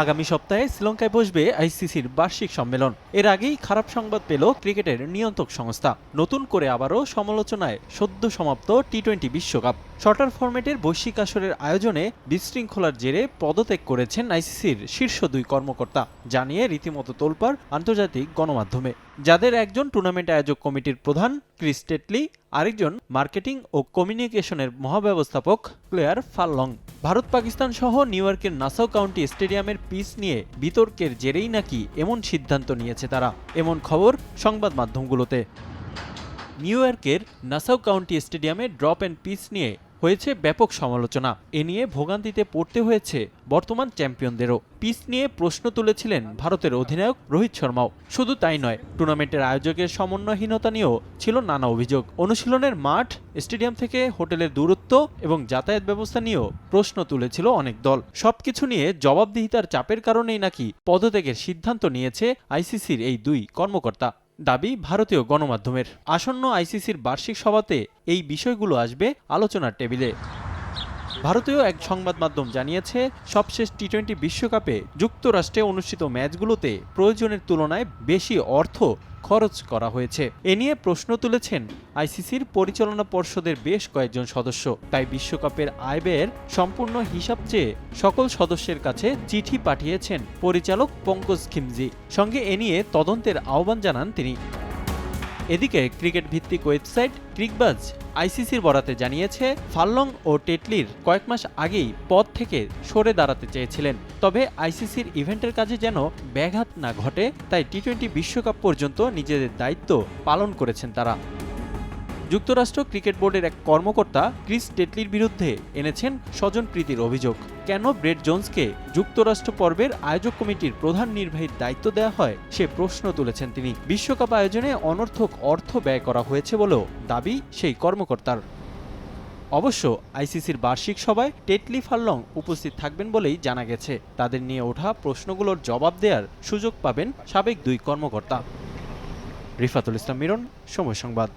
আগামী সপ্তাহে শ্রীলঙ্কায় বসবে আইসিসির বার্ষিক সম্মেলন। এর আগেই খারাপ সংবাদ পেল ক্রিকেটের নিয়ন্ত্রক সংস্থা। নতুন করে আবারও সমালোচনায় সদ্য সমাপ্ত টি টোয়েন্টি বিশ্বকাপ। শর্টার ফরম্যাটের বৈশ্বিক আসরের আয়োজনে বিশৃঙ্খলার জেরে পদত্যাগ করেছেন আইসিসির শীর্ষ দুই কর্মকর্তা, জানিয়ে রীতিমতো তোলপাড় আন্তর্জাতিক গণমাধ্যমে। যাদের একজন টুর্নামেন্ট আয়োজক কমিটির প্রধান, ক্রিস টেটলি, আরেকজন মার্কেটিং ও কমিউনিকেশনের মহাব্যবস্থাপক ক্লেয়ার ফাল্লং ভারত পাকিস্তান সহ নিউ ইয়র্কের নাসাউ কাউন্টি স্টেডিয়ামের পিচ নিয়ে বিতর্কের জেরেই নাকি এমন সিদ্ধান্ত নিয়েছে তারা। এমন খবর সংবাদ মাধ্যমগুলোতে। নিউ ইয়র্কের নাসাউ কাউন্টি স্টেডিয়ামে ড্রপ অ্যান্ড পিচ নিয়ে হয়েছে ব্যাপক সমালোচনা। এ নিয়ে ভোগান্তিতে পড়তে হয়েছে বর্তমান চ্যাম্পিয়নদেরও। পিচ নিয়ে প্রশ্ন তুলেছিলেন ভারতের অধিনায়ক রোহিত শর্মাও। শুধু তাই নয়, টুর্নামেন্টের আয়োজকের সমন্বয়হীনতা নিয়েও ছিল নানা অভিযোগ। অনুশীলনের মাঠ, স্টেডিয়াম থেকে হোটেলের দূরত্ব এবং যাতায়াত ব্যবস্থা নিয়েও প্রশ্ন তুলেছিল অনেক দল। সবকিছু নিয়ে জবাবদিহিতার চাপের কারণেই নাকি পদত্যাগের সিদ্ধান্ত নিয়েছে আইসিসির এই দুই কর্মকর্তা। দাবি ভারতীয় গণমাধ্যমের। আসন্ন আইসিসির বার্ষিক সভাতে এই বিষয়গুলো আসবে আলোচনার টেবিলে। ভারতীয় এক সংবাদ মাধ্যম জানিয়েছে, সবশেষ টি টোয়েন্টি বিশ্বকাপে যুক্তরাষ্ট্রে অনুষ্ঠিত ম্যাচগুলোতে প্রয়োজনের তুলনায় বেশি অর্থ খরচ করা হয়েছে। এ নিয়ে প্রশ্ন তুলেছেন আইসিসির পরিচালনা পর্ষদের বেশ কয়েকজন সদস্য। তাই বিশ্বকাপের আয় ব্যয়ের সম্পূর্ণ হিসাব চেয়ে সকল সদস্যের কাছে চিঠি পাঠিয়েছেন পরিচালক পঙ্কজ খিমজি। সঙ্গে এ নিয়ে তদন্তের আহ্বান জানান তিনি। এদিকে ক্রিকেট ভিত্তিক ওয়েবসাইট ক্রিকবাজ আইসিসির বরাতে জানিয়েছে ফাল্লং ও টেটলির কয়েক মাস আগেই পদ থেকে সরে দাঁড়াতে চেয়েছিলেন। তবে আইসিসির ইভেন্টের কাজে যেন ব্যাঘাত না ঘটে, তাই টি টোয়েন্টি বিশ্বকাপ পর্যন্ত নিজেদের দায়িত্ব পালন করেছেন তারা। যুক্তরাষ্ট্র ক্রিকেট বোর্ডের এক কর্মকর্তা ক্রিস টেটলির বিরুদ্ধে এনেছেন স্বজন প্রীতির অভিযোগ। কেন ব্রেড জোন্সকে যুক্তরাষ্ট্র পর্বের আয়োজক কমিটির প্রধান নির্বাহীর দায়িত্ব দেওয়া হয় সে প্রশ্ন তুলেছেন তিনি। বিশ্বকাপ আয়োজনে অনর্থক অর্থ ব্যয় করা হয়েছে বলেও দাবি সেই কর্মকর্তার। অবশ্য আইসিসির বার্ষিক সভায় টেটলি ফাল্লং উপস্থিত থাকবেন বলেই জানা গেছে। তাদের নিয়ে ওঠা প্রশ্নগুলোর জবাব দেওয়ার সুযোগ পাবেন সাবেক দুই কর্মকর্তা। রিফাতুল ইসলাম মিরন, সময় সংবাদ।